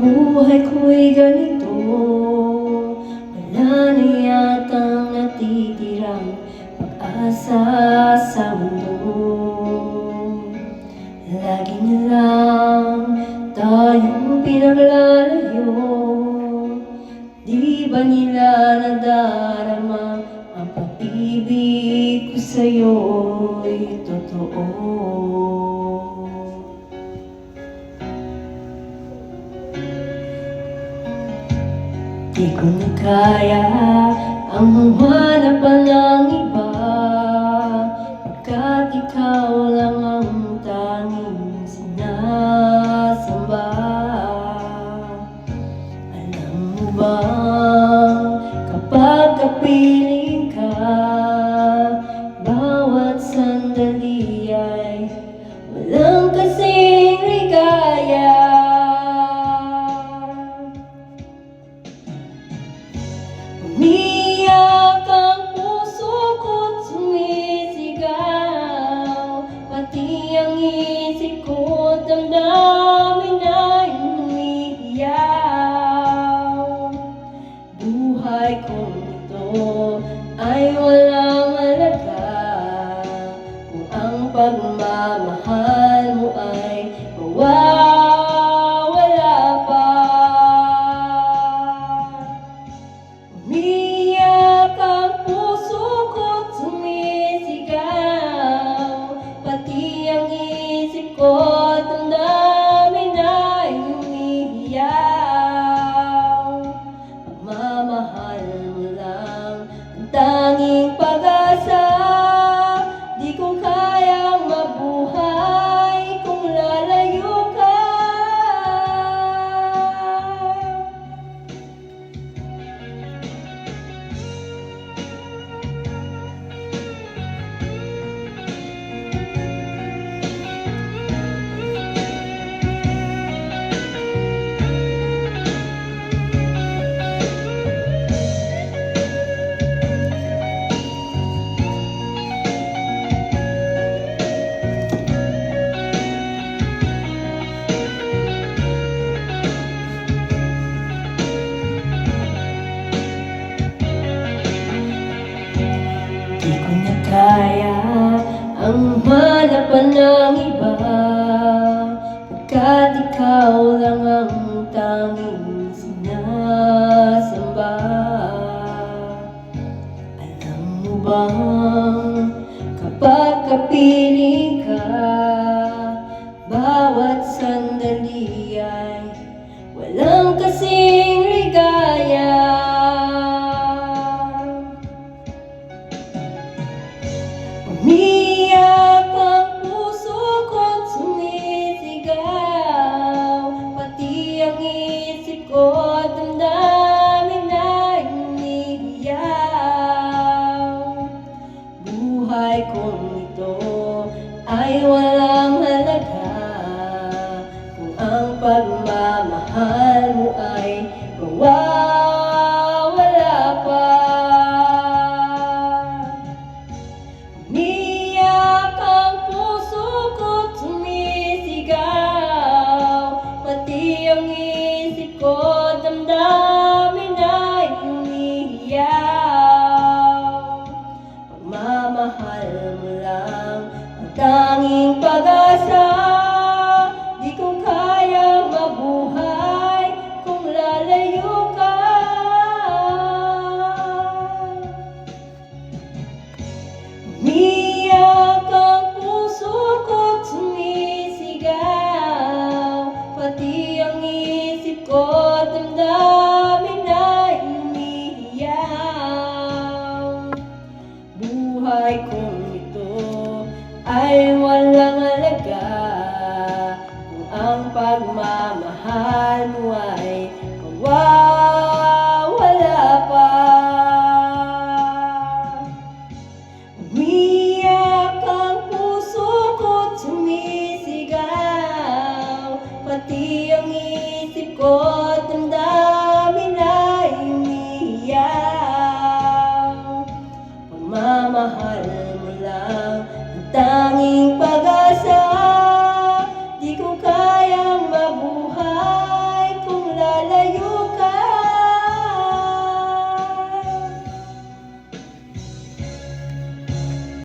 Buhay ko'y ganito. Wala na yatang natitirang pag-asa sa mundo. Lagi na lang tayong pinaglalayo. Di ba nila nadarama ang pag-ibig ko sa'yo'y totoo Di ko kaya. Ang humanap pa ng iba ito hanapan ng iba Pagkat ikaw lang ang tanging sinasamba. Alam mo bang kapag kapiling ka Bawat sandali ay Buhay kong ito ay walang halaga. Kung ang pagmamahal mo ay mawawala tanging pag-asa. Di ko kayang mabuhay kung lalayo ka. Umiyak ang puso ko't sumisigaw Pati ang isip ko't damdamin